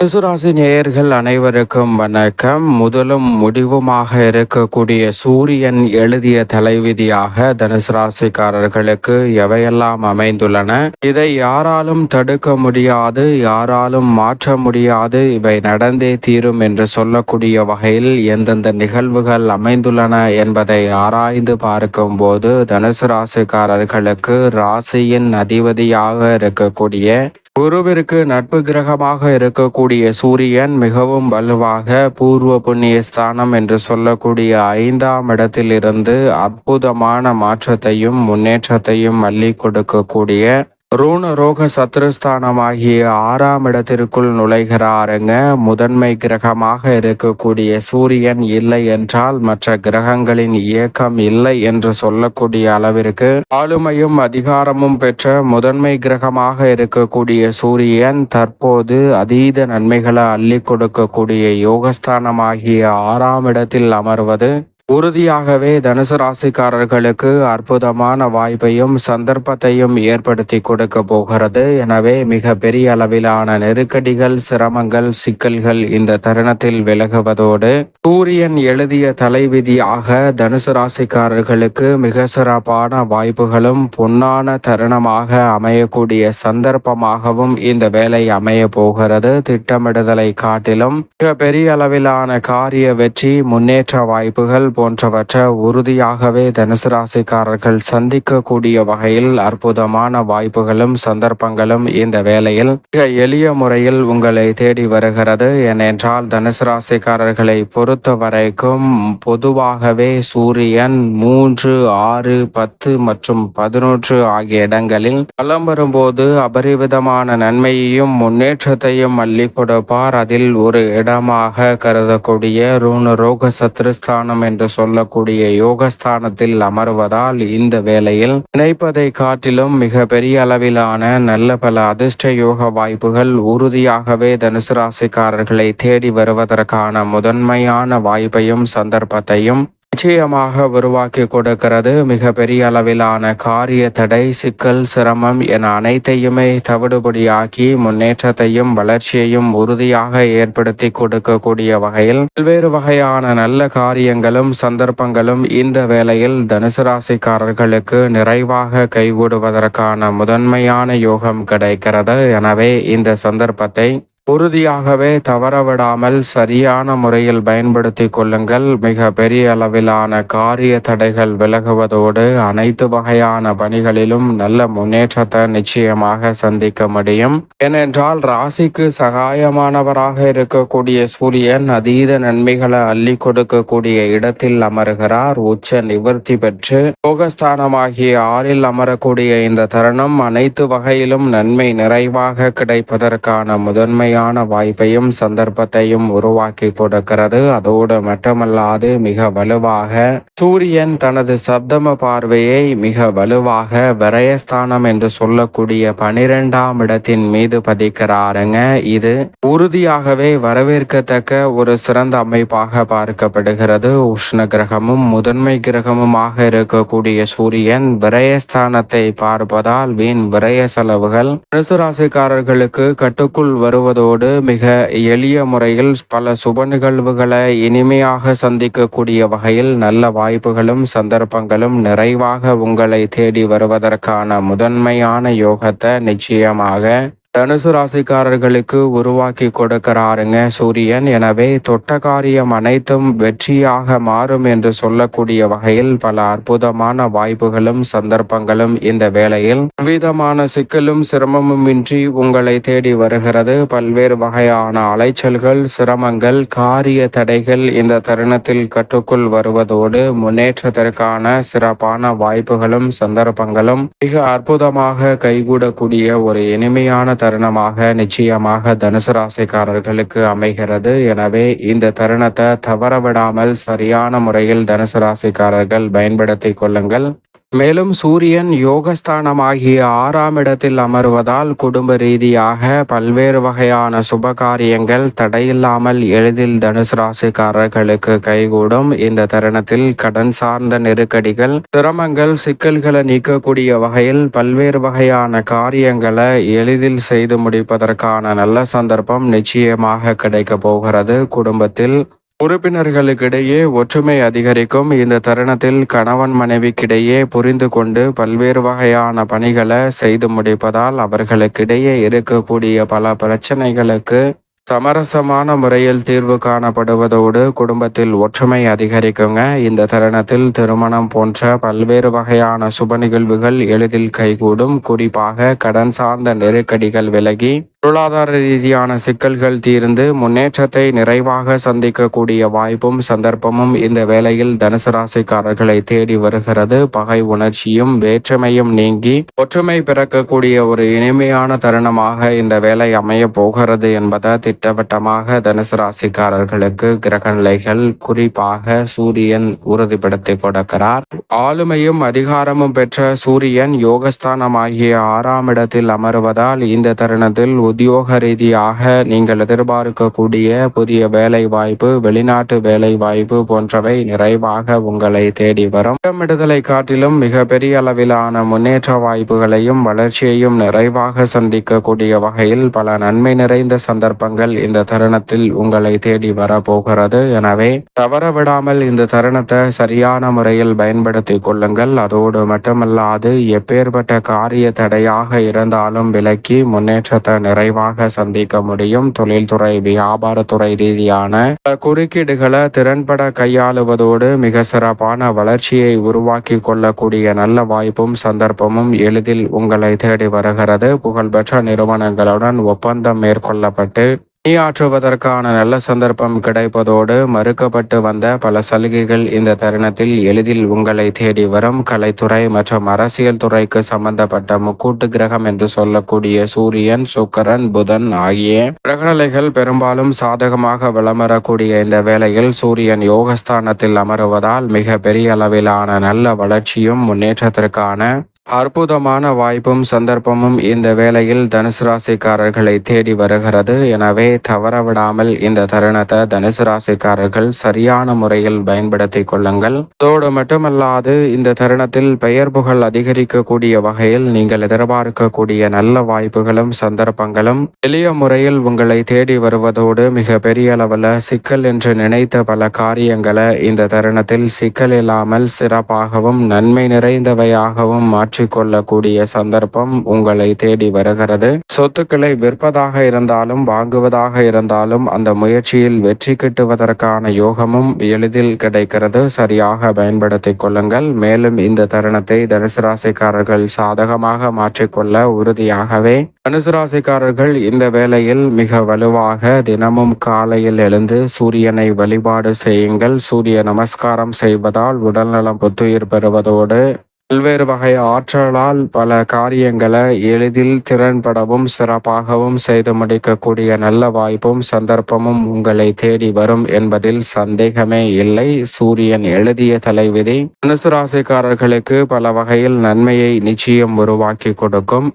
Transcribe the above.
தனுசுராசி நேயர்கள் அனைவருக்கும் வணக்கம். முதலும் முடிவுமாக இருக்கக்கூடிய சூரியன் எழுதிய தலைவிதியாக தனுசு ராசிக்காரர்களுக்கு எவையெல்லாம் அமைந்துள்ளன? இதை யாராலும் தடுக்க முடியாது யாராலும் மாற்ற முடியாது இவை நடந்தே தீரும் என்று சொல்லக்கூடிய வகையில் எந்தெந்த நிகழ்வுகள் அமைந்துள்ளன என்பதை ஆராய்ந்து பார்க்கும் போது தனுசு ராசிக்காரர்களுக்கு ராசியின் அதிபதியாக இருக்கக்கூடிய குருவிற்கு நட்பு கிரகமாக இருக்கக்கூடிய சூரியன் மிகவும் வலுவாக பூர்வ புண்ணிய ஸ்தானம் என்று சொல்லக்கூடிய ஐந்தாம் இடத்திலிருந்து அற்புதமான மாற்றத்தையும் முன்னேற்றத்தையும் அள்ளி கொடுக்கக்கூடிய ரூண ரோக சத்ருஸ்தானமாகிய ஆறாம் இடத்திற்குள் நுழைகிறாருங்க. முதன்மை கிரகமாக இருக்கக்கூடிய சூரியன் இல்லை என்றால் மற்ற கிரகங்களின் இயக்கம் இல்லை என்று சொல்லக்கூடிய அளவிற்கு ஆளுமையும் அதிகாரமும் பெற்ற முதன்மை கிரகமாக இருக்கக்கூடிய சூரியன் தற்போது அதீத நன்மைகளை அள்ளி கொடுக்கக்கூடிய யோகஸ்தானமாகிய ஆறாம் இடத்தில் அமர்வது உறுதியாகவே தனுசு ராசிக்காரர்களுக்கு அற்புதமான வாய்ப்பையும் சந்தர்ப்பத்தையும் ஏற்படுத்தி கொடுக்க போகிறது. எனவே மிக பெரிய அளவிலான நெருக்கடிகள் சிரமங்கள் சிக்கல்கள் இந்த தருணத்தில் விலகுவதோடு சூரியன் எழுதிய தலைவிதியாக தனுசு ராசிக்காரர்களுக்கு மிக சிறப்பான வாய்ப்புகளும் பொன்னான தருணமாக அமையக்கூடிய சந்தர்ப்பமாகவும் இந்த வேலை அமைய போகிறது. திட்டமிடுதலை காட்டிலும் மிக பெரிய அளவிலான காரிய வெற்றி முன்னேற்ற வாய்ப்புகள் போன்றவற்றை உறுதியாகவே தனுசு ராசிக்காரர்கள் சந்திக்கக்கூடிய வகையில் அற்புதமான வாய்ப்புகளும் சந்தர்ப்பங்களும் இந்த வேளையில் மிக எளிய முறையில் உங்களை தேடி வருகிறது. ஏனென்றால் தனுசு ராசிக்காரர்களை பொறுத்த வரைக்கும் பொதுவாகவே சூரியன் மூன்று ஆறு பத்து மற்றும் பதினொன்று ஆகிய இடங்களில் பலம் வரும்போது அபரிவிதமான நன்மையையும் முன்னேற்றத்தையும் அள்ளி கொடுப்பார். அதில் ஒரு இடமாக கருதக்கூடிய ரூணு ரோக சத்ருஸ்தானம் என்று சொல்லக்கூடிய யோகஸ்தானத்தில் அமர்வதால் இந்த வேளையில் நினைப்பதை காட்டிலும் மிக பெரிய அளவிலான நல்ல பல அதிர்ஷ்ட யோக வாய்ப்புகள் உறுதியாகவே தனுசு ராசிக்காரர்களை தேடி வருவதற்கான முதன்மையான வாய்ப்பையும் சந்தர்ப்பத்தையும் நிச்சயமாக உருவாக்கி கொடுக்கிறது மிக பெரிய அளவிலான காரிய தடை சிக்கல் சிரமம் என அனைத்தையுமே தவிடுபடியாக்கி முன்னேற்றத்தையும் வளர்ச்சியையும் உறுதியாக ஏற்படுத்தி கொடுக்கக்கூடிய வகையில் பல்வேறு வகையான நல்ல காரியங்களும் சந்தர்ப்பங்களும் இந்த வேளையில் தனுசு ராசிக்காரர்களுக்கு நிறைவாக கைகூடுவதற்கான முதன்மையான யோகம் கிடைக்கிறது. எனவே இந்த சந்தர்ப்பத்தை உறுதியாகவே தவறவிடாமல் சரியான முறையில் பயன்படுத்தி கொள்ளுங்கள். மிக பெரிய அளவிலான காரிய தடைகள் விலகுவதோடு அனைத்து வகையான பணிகளிலும் நல்ல முன்னேற்றத்தை நிச்சயமாக சந்திக்க முடியும். ஏனென்றால் ராசிக்கு சகாயமானவராக இருக்கக்கூடிய சூரியன் அதீத நன்மைகளை அள்ளி கொடுக்கக்கூடிய இடத்தில் அமருகிறார். உச்ச நிவர்த்தி பெற்று போகஸ்தானமாகிய ஆறில் அமரக்கூடிய இந்த தருணம் அனைத்து வகையிலும் நன்மை நிறைவாக கிடைப்பதற்கான முதன்மையான சரியான வாய்ப்பையும் சந்தர்ப்பத்தையும் உருவாக்கி கொடுக்கிறது. அதோடு மட்டுமல்லாது மிக வலுவாக சூரியன் தனது சப்தம பார்வையை மிக வலுவாக விரயஸ்தானம் என்று சொல்லக்கூடிய பனிரெண்டாம் இடத்தின் மீது பதிக்கிறாருங்க. இது உறுதியாகவே வரவேற்கத்தக்க ஒரு சிறந்த அமைப்பாக பார்க்கப்படுகிறது. உஷ்ண கிரகமும் முதன்மை கிரகமுமாக இருக்கக்கூடிய சூரியன் விரயஸ்தானத்தை பார்ப்பதால் வீண் விரய செலவுகள். ராசிக்காரர்களுக்கு கட்டுக்குள் வருவதோ அதோடு மிக எளிய முறையில் பல சுப நிகழ்வுகளை இனிமையாக சந்திக்கக்கூடிய வகையில் நல்ல வாய்ப்புகளும் சந்தர்ப்பங்களும் நிறைவாக உங்களை தேடி வருவதற்கான முதன்மையான யோகத்தை நிச்சயமாக தனுசு ராசிக்காரர்களுக்கு உருவாக்கி கொடுக்கிறாருங்க சூரியன். எனவே தொட்ட காரியம் அனைத்தும் வெற்றியாக மாறும் என்று சொல்லக்கூடிய வகையில் பல அற்புதமான வாய்ப்புகளும் சந்தர்ப்பங்களும் இந்த வேளையில். விதமான சிக்கலும் சிரமமும் இன்றி உங்களை தேடி வருகிறது. பல்வேறு வகையான அலைச்சல்கள் சிரமங்கள் காரிய தடைகள் இந்த தருணத்தில் கட்டுக்குள் வருவதோடு முன்னேற்றத்திற்கான சிறப்பான வாய்ப்புகளும் சந்தர்ப்பங்களும் மிக அற்புதமாக கைகூடக்கூடிய ஒரு இனிமையான தருணமாக நிச்சயமாக தனுசு ராசிக்காரர்களுக்கு அமைகிறது. எனவே இந்த தருணத்தை தவறவிடாமல் சரியான முறையில் தனுசு ராசிக்காரர்கள் பயன்படுத்திக் கொள்ளுங்கள். மேலும் சூரியன் யோகஸ்தானமாகிய ஆறாம் இடத்தில் அமர்வதால் குடும்ப ரீதியாக பல்வேறு வகையான சுப காரியங்கள் தடையில்லாமல் எளிதில் தனுசு ராசிக்காரர்களுக்கு கைகூடும். இந்த தருணத்தில் கடன் சார்ந்த நெருக்கடிகள் சிரமங்கள் சிக்கல்களை நீக்கக்கூடிய வகையில் பல்வேறு வகையான காரியங்களை எளிதில் செய்து முடிப்பதற்கான நல்ல சந்தர்ப்பம் நிச்சயமாக கிடைக்க போகிறது. குடும்பத்தில் உறுப்பினர்களுக்கிடையே ஒற்றுமை அதிகரிக்கும். இந்த தருணத்தில் கணவன் மனைவிக்கிடையே புரிந்து கொண்டு பல்வேறு வகையான பணிகளை செய்து முடிப்பதால் அவர்களுக்கிடையே இருக்கக்கூடிய பல பிரச்சனைகளுக்கு சமரசமான முறையில் தீர்வு காணப்படுவதோடு குடும்பத்தில் ஒற்றுமை அதிகரிக்குங்க. இந்த தருணத்தில் திருமணம் போன்ற பல்வேறு வகையான சுப நிகழ்வுகள் எளிதில் கைகூடும். குறிப்பாக கடன் சார்ந்த நெருக்கடிகள் விலகி பொருளாதார ரீதியான சிக்கல்கள் தீர்ந்து முன்னேற்றத்தை நிறைவாக சந்திக்கக்கூடிய வாய்ப்பும் சந்தர்ப்பமும் இந்த வேளையில் தனுசு ராசிக்காரர்களை தேடி வருகிறது. பகை உணர்ச்சியும் வேற்றுமையும் நீங்கி ஒற்றுமை பிறக்கக்கூடிய ஒரு இனிமையான தருணமாக இந்த வேலை அமைய போகிறது என்பதை திட்டவட்டமாக தனுசு ராசிக்காரர்களுக்கு கிரக நிலைகள் குறிப்பாக சூரியன் உறுதிப்படுத்தி கொடுக்கிறார். ஆளுமையும் அதிகாரமும் பெற்ற சூரியன் யோகஸ்தானமாகிய ஆறாம் இடத்தில் அமர்வதால் இந்த தருணத்தில் உத்தியோக ரீதியாக நீங்கள் எதிர்பார்க்கக்கூடிய புதிய வேலை வாய்ப்பு வெளிநாட்டு வேலை வாய்ப்பு போன்றவை நிறைவாக உங்களை தேடி வரும். திட்டமிடுதலை காட்டிலும் மிக பெரிய அளவிலான முன்னேற்ற வாய்ப்புகளையும் வளர்ச்சியையும் நிறைவாக சந்திக்கக்கூடிய வகையில் பல நன்மை நிறைந்த சந்தர்ப்பங்கள் இந்த தருணத்தில் உங்களை தேடி வரப்போகிறது. எனவே தவற விடாமல் இந்த தருணத்தை சரியான முறையில் பயன்படுத்திக் கொள்ளுங்கள். அதோடு மட்டுமல்லாது எப்பேற்பட்ட காரிய தடையாக இருந்தாலும் விலக்கி முன்னேற்றத்தை விரைவாக சந்திக்க முடியும். தொழில்துறை வியாபாரத்துறை ரீதியான குறுக்கீடுகளை திறன்பட கையாளுவதோடு மிக சிறப்பான வளர்ச்சியை உருவாக்கி கொள்ளக்கூடிய நல்ல வாய்ப்பும் சந்தர்ப்பமும் எளிதில் உங்களை தேடி வருகிறது. புகழ்பெற்ற நிறுவனங்களுடன் ஒப்பந்தம் மேற்கொள்ளப்பட்டு பணியாற்றுவதற்கான நல்ல சந்தர்ப்பம் கிடைப்பதோடு மறுக்கப்பட்டு வந்த பல சலுகைகள் இந்த தருணத்தில் எளிதில் உங்களை தேடி வரும் கலைத்துறை மற்றும் அரசியல் துறைக்கு சம்பந்தப்பட்ட முக்கூட்டு கிரகம் என்று சொல்லக்கூடிய சூரியன் சுக்கரன் புதன் ஆகிய கிரகநிலைகள் பெரும்பாலும் சாதகமாக விளம்பரக்கூடிய இந்த வேளையில் சூரியன் யோகஸ்தானத்தில் அமருவதால் மிக பெரிய அளவிலான நல்ல வளர்ச்சியும் முன்னேற்றத்திற்கான அற்புதமான வாய்ப்பும் சந்தர்ப்பமும் இந்த வேளையில் தனுசு ராசிக்காரர்களை தேடி வருகிறது. எனவே தவறவிடாமல் இந்த தருணத்தை தனுசு ராசிக்காரர்கள் சரியான முறையில் பயன்படுத்தி கொள்ளுங்கள். அதோடு மட்டுமல்லாது இந்த தருணத்தில் பெயர் புகழ் அதிகரிக்கக்கூடிய வகையில் நீங்கள் எதிர்பார்க்கக்கூடிய நல்ல வாய்ப்புகளும் சந்தர்ப்பங்களும் எளிய முறையில் உங்களை தேடி வருவதோடு மிக பெரிய அளவில் சிக்கல் என்று நினைத்த பல காரியங்களை இந்த தருணத்தில் சிக்கல் இல்லாமல் சிறப்பாகவும் நன்மை நிறைந்தவையாகவும் மாற்றி மாற்றிக்கொள்ளக்கூடிய சந்தர்ப்பம் உங்களை தேடி வருகிறது. சொத்துக்களை விற்பதாக இருந்தாலும் வாங்குவதாக இருந்தாலும் அந்த முயற்சியில் வெற்றி கிட்டுவதற்கான யோகமும் எளிதில் கிடைக்கிறது. சரியாக பயன்படுத்திக் கொள்ளுங்கள். மேலும் இந்த தருணத்தை தனுசு ராசிக்காரர்கள் சாதகமாக மாற்றிக்கொள்ள உறுதியாகவே. தனுசு ராசிக்காரர்கள் இந்த வேளையில் மிக வலுவாக தினமும் காலையில் எழுந்து சூரியனை வழிபாடு செய்யுங்கள். சூரிய நமஸ்காரம் செய்வதால் உடல்நலம் புத்துயிர் பெறுவதோடு பல்வேறு வகை ஆற்றலால் பல காரியங்களை எளிதில் திறன்படவும் சிறப்பாகவும் செய்து முடிக்கக்கூடிய நல்ல வாய்ப்பும் சந்தர்ப்பமும் உங்களை தேடி வரும் என்பதில் சந்தேகமே இல்லை. சூரியன் எழுதிய தலைவிதி தனுசு ராசிக்காரர்களுக்கு பல வகையில் நன்மையை நிச்சயம் உருவாக்கி கொடுக்கும்.